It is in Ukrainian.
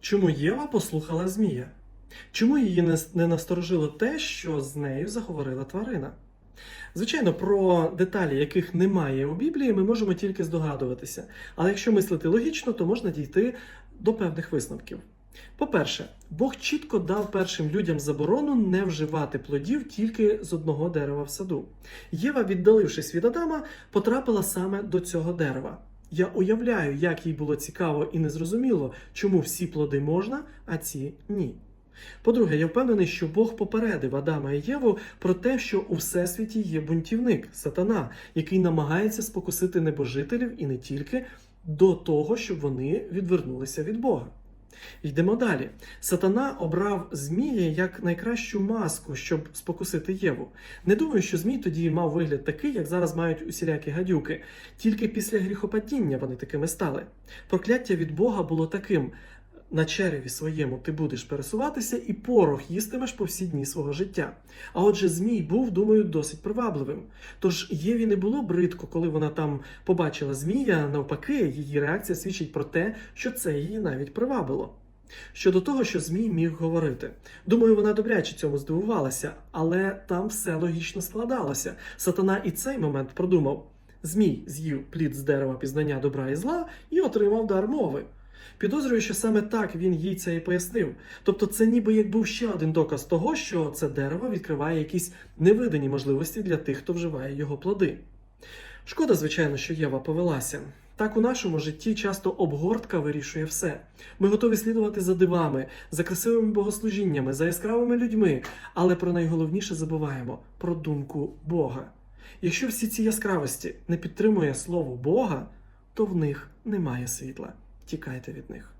Чому Єва послухала Змія? Чому її не, насторожило те, що з нею заговорила тварина? Звичайно, про деталі, яких немає у Біблії, ми можемо тільки здогадуватися. Але якщо мислити логічно, то можна дійти до певних висновків. По-перше, Бог чітко дав першим людям заборону не вживати плодів тільки з одного дерева в саду. Єва, віддалившись від Адама, потрапила саме до цього дерева. Я уявляю, як їй було цікаво і незрозуміло, чому всі плоди можна, а ці ні. По-друге, я впевнений, що Бог попередив Адама і Єву про те, що у всесвіті є бунтівник, сатана, який намагається спокусити небожителів і не тільки до того, щоб вони відвернулися від Бога. Йдемо далі. Сатана обрав Змія як найкращу маску, щоб спокусити Єву. Не думаю, що Змій тоді мав вигляд такий, як зараз мають усілякі гадюки. Тільки після гріхопадіння вони такими стали. Прокляття від Бога було таким: на череві своєму ти будеш пересуватися і порох їстимеш по всі дні свого життя. А отже, Змій був, думаю, досить привабливим. Тож Єві не було бридко, коли вона там побачила Змія. Навпаки, її реакція свідчить про те, що це її навіть привабило. Щодо того, що Змій міг говорити, думаю, вона добряче цьому здивувалася, але там все логічно складалося. Сатана і цей момент продумав. Змій з'їв плід з дерева пізнання добра і зла і отримав дар мови. Підозрюю, що саме так він їй це і пояснив. Тобто, це ніби як був ще один доказ того, що це дерево відкриває якісь невидані можливості для тих, хто вживає його плоди. Шкода, звичайно, що Єва повелася. Так у нашому житті часто обгортка вирішує все. Ми готові слідувати за дивами, за красивими богослужіннями, за яскравими людьми, але про найголовніше забуваємо про думку Бога. Якщо всі ці яскравості не підтримує слово Бога, то в них немає світла. Тікайте від них.